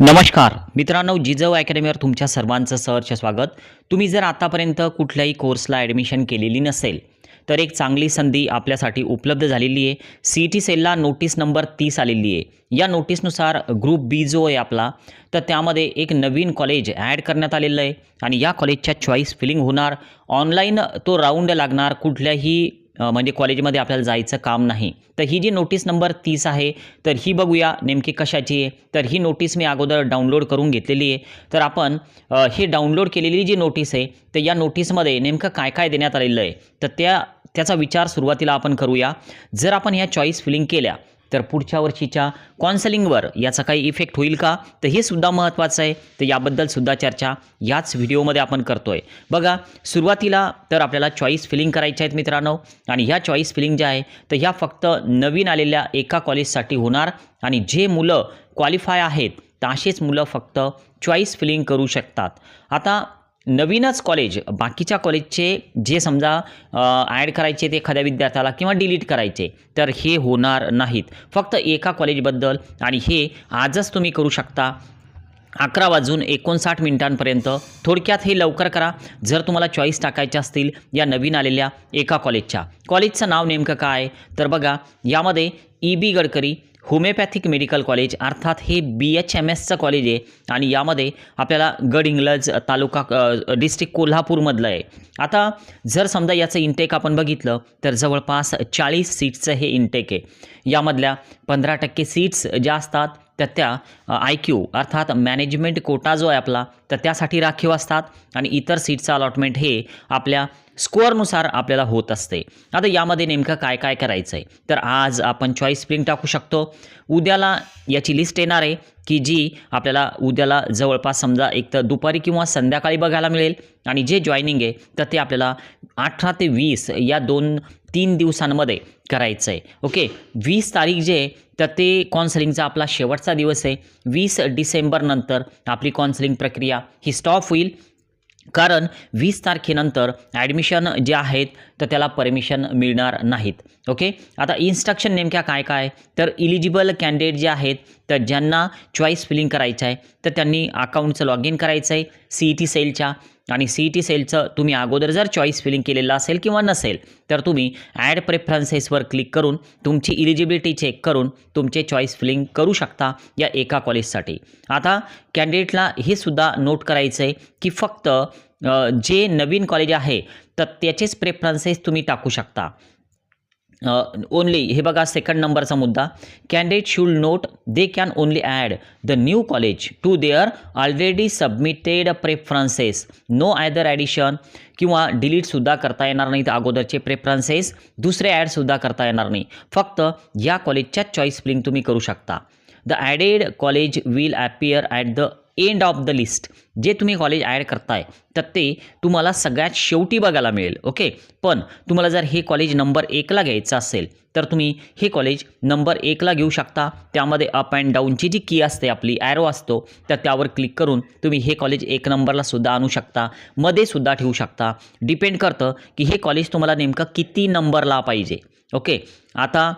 नमस्कार. मित्रांनो जिजव अकॅडमीवर तुमच्या सर्वांचं सहर्ष स्वागत. तुम्ही जर आतापर्यंत कुठल्याही कोर्सला ॲडमिशन केलेली नसेल तर एक चांगली संधी आपल्यासाठी उपलब्ध झालेली आहे. सी टी सेलला नोटीस नंबर तीस आलेली आहे. या नोटीसनुसार ग्रुप बी जो आहे आपला तर त्यामध्ये एक नवीन कॉलेज ॲड करण्यात आलेलं आहे. आणि या कॉलेजच्या चॉईस फिलिंग होणार. ऑनलाईन तो राऊंड लागणार कुठल्याही म्हणजे कॉलेजमध्ये आपल्याला जायचं काम नाही. तर ही जी नोटीस नंबर तीस आहे तर ही बघूया नेमकी कशाची आहे. तर ही नोटीस मी अगोदर डाउनलोड करून घेतलेली आहे. तर आपण ही डाउनलोड केलेली जी नोटीस आहे तर या नोटीसमध्ये नेमकं काय काय देण्यात आलेलं आहे? तर त्या त्याचा विचार सुरुवातीला आपण करूया. जर आपण ह्या चॉईस फिलिंग केल्या तर पुढच्या वर्षीच्या कॉन्सलिंगवर याचा काही इफेक्ट होईल का? तर हे सुद्धा महत्त्वाचं आहे. तर याबद्दलसुद्धा चर्चा याच व्हिडिओमध्ये आपण करतो आहे बघा सुरुवातीला तर आपल्याला चॉईस फिलिंग करायच्या आहेत मित्रांनो. आणि ह्या चॉईस फिलिंग ज्या आहे तर ह्या फक्त नवीन आलेल्या एका कॉलेजसाठी होणार. आणि जे मुलं क्वालिफाय आहेत तर असेच मुलं फक्त चॉईस फिलिंग करू शकतात. आता नवीनच कॉलेज बाकीच्या कॉलेजचे जे समजा ॲड करायचे ते एखाद्या विद्यार्थ्याला किंवा डिलीट करायचे तर हे होणार नाहीत. फक्त एका कॉलेजबद्दल आणि हे आजच तुम्ही करू शकता. अकरा वाजून एकोणसाठ मिनिटांपर्यंत थोडक्यात हे लवकर करा. जर तुम्हाला चॉईस टाकायच्या असतील या नवीन आलेल्या एका कॉलेजच्या कॉलेजचं नाव नेमकं काय? तर बघा यामध्ये E B Gadkari homoeopathic medical college अर्थात हे बी एच एम एसचं कॉलेज आहे आणि यामध्ये आपल्याला गडहिंग्लज तालुका डिस्ट्रिक्ट कोल्हापूरमधलं आहे. आता जर समजा याचं इंटेक आपण बघितलं तर जवळपास चाळीस सीट्सचं हे इंटेक आहे. यामधल्या पंधरा टक्के सीट्स ज्या असतात तर त्या आय क्यू अर्थात मॅनेजमेंट कोटा जो आहे आपला तर त्यासाठी राखीव असतात. आणि इतर सीटचं अलॉटमेंट हे आपल्या स्कोअरनुसार आपल्याला होत असते. आता यामध्ये नेमकं काय काय करायचं आहे तर आज आपण चॉईस स्प्रिंग टाकू शकतो. उद्याला याची लिस्ट येणार आहे की जी आपल्याला उद्याला जवळपास समजा एक तर दुपारी किंवा संध्याकाळी बघायला मिळेल. आणि जे जॉईनिंग आहे तर ते आपल्याला अठरा ते वीस या दोन तीन दिवसांमध्ये करायचं आहे ओके वीस तारीख जे आहे तर ते काउन्सिलिंगचा आपला शेवटचा दिवस आहे. वीस डिसेंबरनंतर आपली कॉन्सलिंग प्रक्रिया ही स्टॉप होईल. कारण वीस तारखेनंतर ॲडमिशन जे आहेत तर त्याला परमिशन मिळणार नाहीत. ओके आता इन्स्ट्रक्शन नेमक्या काय काय? तर इलिजिबल कॅन्डिडेट जे आहेत तर ज्यांना चॉईस फिलिंग करायचं आहे तर त्यांनी अकाउंटचं लॉग इन करायचं आहे सी ई टी सेलच्या आणि सी ई टी सेलचं तुम्ही अगोदर जर चॉईस फिलिंग केलेलं असेल किंवा नसेल तर तुम्ही ॲड प्रेफरन्सेसवर क्लिक करून तुमची इलिजिबिलिटी चेक करून तुमचे चॉईस फिलिंग करू शकता या एका कॉलेजसाठी आता कॅन्डिडेटला हे सुद्धा नोट करायचं आहे की फक्त जे नवीन कॉलेज आहे तर त्याचेच प्रेफरन्सेस तुम्ही टाकू शकता. ओनली हे बघा सेकंड नंबरचा मुद्दा. Candidate should note they can only add the new college to their already submitted preferences no other addition किंवा डिलीटसुद्धा करता येणार नाही तर अगोदरचे प्रेफरन्सेस दुसरे ॲडसुद्धा करता येणार नाही. फक्त या कॉलेजच्या चॉईस फिलिंग तुम्ही करू शकता. The added college will appear at the end of the list जे तुम्ही कॉलेज ॲड करताय तर ते तुम्हाला सगळ्यात शेवटी बघायला मिळेल ओके पण तुम्हाला जर हे कॉलेज नंबर एकला घ्यायचं असेल तर तुम्ही हे कॉलेज नंबर एकला घेऊ शकता. त्यामध्ये अप अँड डाऊनची जी की असते आपली ॲरो असतो तर त्यावर क्लिक करून तुम्ही हे कॉलेज एक नंबरला सुद्धा आणू शकता. मध्ये सुद्धा ठेवू शकता. डिपेंड करतं की हे कॉलेज तुम्हाला नेमकं किती नंबरला पाहिजे ओके आता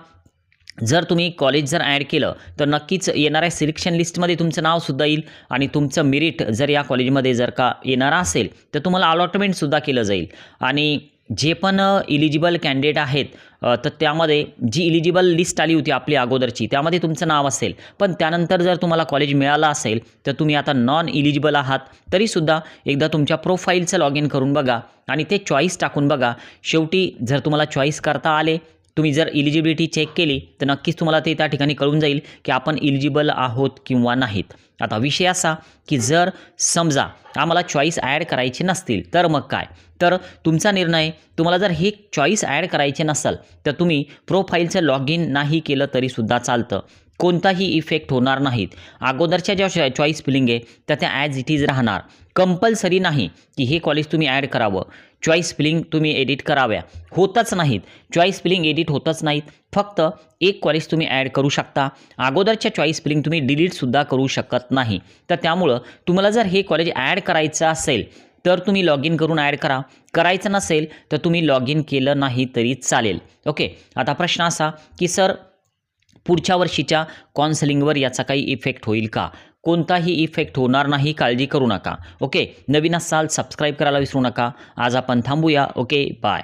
जर तुम्ही कॉलेज जर ॲड केलं तर नक्कीच येणाऱ्या सिलेक्शन लिस्टमध्ये तुमचं नावसुद्धा येईल आणि तुमचं मेरिट जर या कॉलेजमध्ये जर का येणारा असेल तर तुम्हाला अलॉटमेंटसुद्धा केलं जाईल. आणि जे पण इलिजिबल कॅन्डिडेट आहेत तर त्यामध्ये जी इलिजिबल लिस्ट आली होती आपली अगोदरची त्यामध्ये तुमचं नाव असेल. पण त्यानंतर जर तुम्हाला कॉलेज मिळालं असेल तर तुम्ही आता नॉन इलिजिबल आहात तरीसुद्धा एकदा तुमच्या प्रोफाईलचं लॉग इन करून बघा आणि ते चॉईस टाकून बघा. शेवटी जर तुम्हाला चॉईस करता आले तुम्ही जर इलिजिबिलिटी चेक केली तर नक्कीच तुम्हाला ते त्या ठिकाणी कळून जाईल की आपण इलिजिबल आहोत किंवा नाहीत. आता विषय असा की जर समजा आम्हाला चॉईस ॲड करायचे नसतील तर मग काय? तर तुमचा निर्णय तुम्हाला जर हे चॉईस ॲड करायचे नसेल तर तुम्ही प्रोफाईलचं लॉग इन नाही केलं तरीसुद्धा चालतं. कोणताही इफेक्ट होणार नाहीत. अगोदरच्या ज्या चॉईस फिलिंग आहे तर त्या ॲज इट इज राहणार. कंपल्सरी नाही की हे कॉलेज तुम्ही ॲड करावं. चॉईस फिलिंग तुम्ही एडिट कराव्या. होतच नाहीत. चॉईस फिलिंग एडिट होतच नाहीत. फक्त एक कॉलेज तुम्ही ॲड करू शकता. अगोदरच्या चॉईस फिलिंग तुम्ही डिलीटसुद्धा करू शकत नाही. तर त्यामुळं तुम्हाला जर हे कॉलेज ॲड करायचं असेल तर तुम्ही लॉग इन करून ॲड करा. करायचं नसेल तर तुम्ही लॉग इन केलं नाही तरी चालेल. ओके आता प्रश्न असा की सर पुढच्या वर्षीच्या काउन्सलिंगवर याचा काही इफेक्ट होईल का? कोणताही इफेक्ट होणार नाही काळजी करू नका. ओके नवीन असाल सबस्क्राईब करायला विसरू नका. आज आपण थांबूया. Okay bye